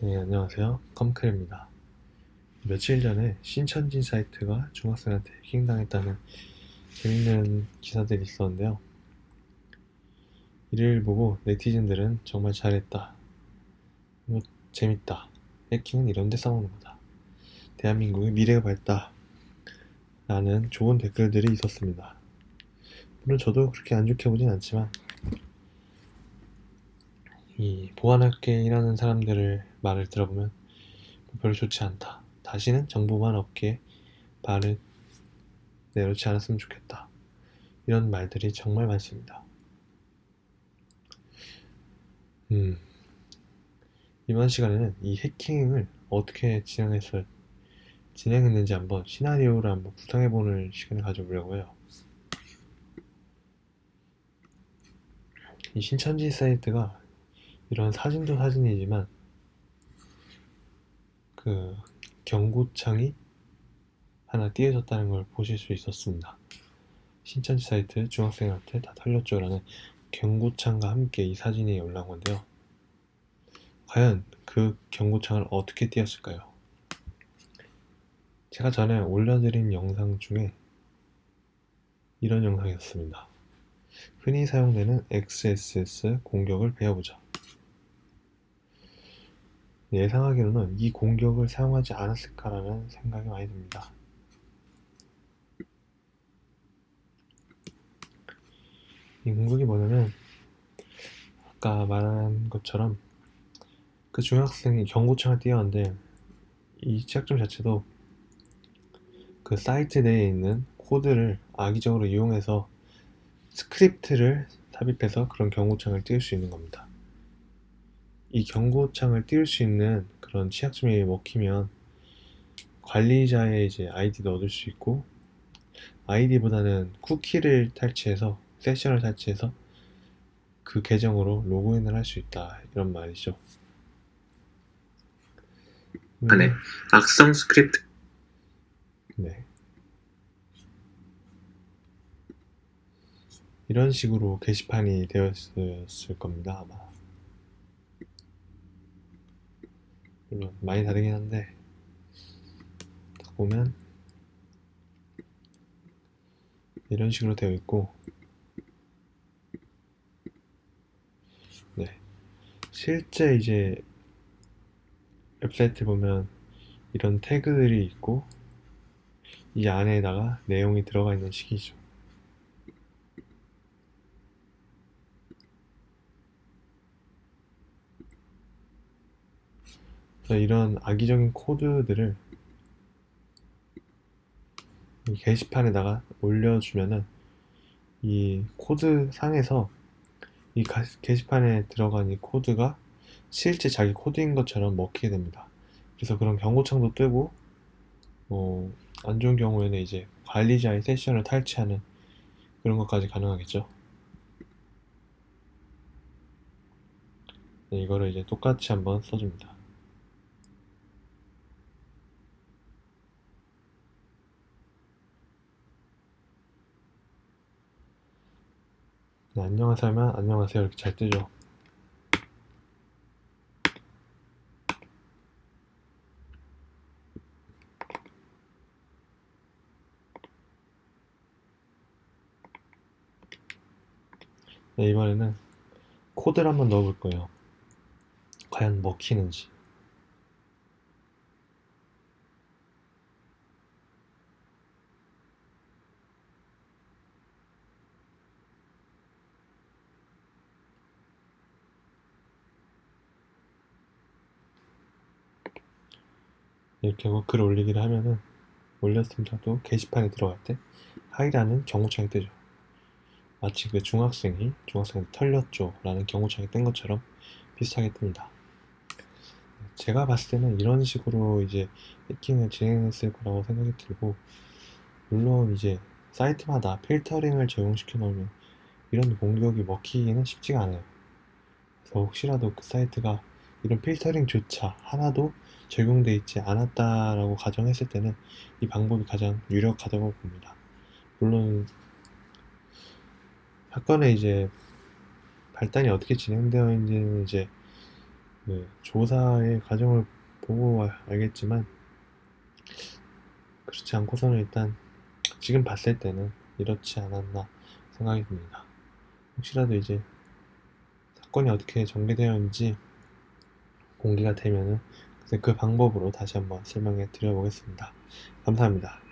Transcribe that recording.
네, 안녕하세요. 컴클입니다. 며칠 전에 신천지 사이트가 중학생한테 해킹당했다는 재밌는 기사들이 있었는데요. 이를 보고 네티즌들은 정말 잘했다. 뭐, 재밌다. 해킹은 이런 데 싸우는 거다. 대한민국의 미래가 밝다. 라는 좋은 댓글들이 있었습니다. 물론 저도 그렇게 안 좋게 보진 않지만, 이 보안학계에 일하는 사람들을 말을 들어보면 별로 좋지 않다. 다시는 정보만 업계에 발을 내놓지 않았으면 좋겠다. 이런 말들이 정말 많습니다. 음, 이번 시간에는 이 해킹을 어떻게 진행했을, 진행했는지 한번 시나리오를 한번 구상해보는 시간을 가져보려고 해요. 이 신천지 사이트가 이런 사진도 사진이지만 그 경고창이 하나 띄어졌다는 걸 보실 수 있었습니다. 신천지 사이트 중학생한테 다 털렸죠라는 경고창과 함께 이 사진이 올라온 건데요. 과연 그 경고창을 어떻게 띄었을까요? 제가 전에 올려드린 영상 중에 이런 영상이었습니다. 흔히 사용되는 XSS 공격을 배워보자. 예상하기로는 이 공격을 사용하지 않았을까라는 생각이 많이 듭니다. 이 공격이 뭐냐면 아까 말한 것처럼 그 중학생이 경고창을 띄웠는데 이 시작점 자체도 그 사이트 내에 있는 코드를 악의적으로 이용해서 스크립트를 삽입해서 그런 경고창을 띄울 수 있는 겁니다. 이 경고창을 띄울 수 있는 그런 취약점이 먹히면 관리자의 이제 아이디도 얻을 수 있고 아이디보다는 쿠키를 탈취해서 세션을 탈취해서 그 계정으로 로그인을 할 수 있다 이런 말이죠. 음, 안에 악성 스크립트 네. 이런 식으로 게시판이 되었을 겁니다 아마. 물론 많이 다르긴 한데 딱 보면 이런 식으로 되어 있고 네 실제 이제 웹사이트 보면 이런 태그들이 있고 이 안에다가 내용이 들어가 있는 식이죠. 그래서 이런 악의적인 코드들을 이 게시판에다가 올려주면은 이 코드 상에서 이 가- 게시판에 들어간 이 코드가 실제 자기 코드인 것처럼 먹히게 됩니다. 그래서 그런 경고창도 뜨고 어, 안 좋은 경우에는 이제 관리자의 세션을 탈취하는 그런 것까지 가능하겠죠. 네, 이거를 이제 똑같이 한번 써줍니다. 네, 안녕하세요면 안녕하세요 이렇게 잘 뜨죠. 네, 이번에는 코드를 한번 넣어볼 거예요. 과연 먹히는지. 이렇게 하고 글 올리기를 하면은 올렸음에도 게시판에 들어갈 때 하이라는 경고창이 뜨죠. 마치 그 중학생이 중학생한테 털렸죠 라는 경고창이 뜬 것처럼 비슷하게 뜹니다. 제가 봤을 때는 이런 식으로 이제 해킹을 진행했을 거라고 생각이 들고 물론 이제 사이트마다 필터링을 적용시켜 놓으면 이런 공격이 먹히기는 쉽지가 않아요. 그래서 혹시라도 그 사이트가 이런 필터링조차 하나도 적용돼 있지 않았다라고 가정했을 때는 이 방법이 가장 유력하다고 봅니다. 물론 사건의 이제 발단이 어떻게 진행되어 있는지는 이제 그 조사의 과정을 보고 알- 알겠지만 그렇지 않고서는 일단 지금 봤을 때는 이렇지 않았나 생각이 듭니다. 혹시라도 이제 사건이 어떻게 전개되었는지 공개가 되면은 그 방법으로 다시 한번 설명해 드려보겠습니다. 감사합니다.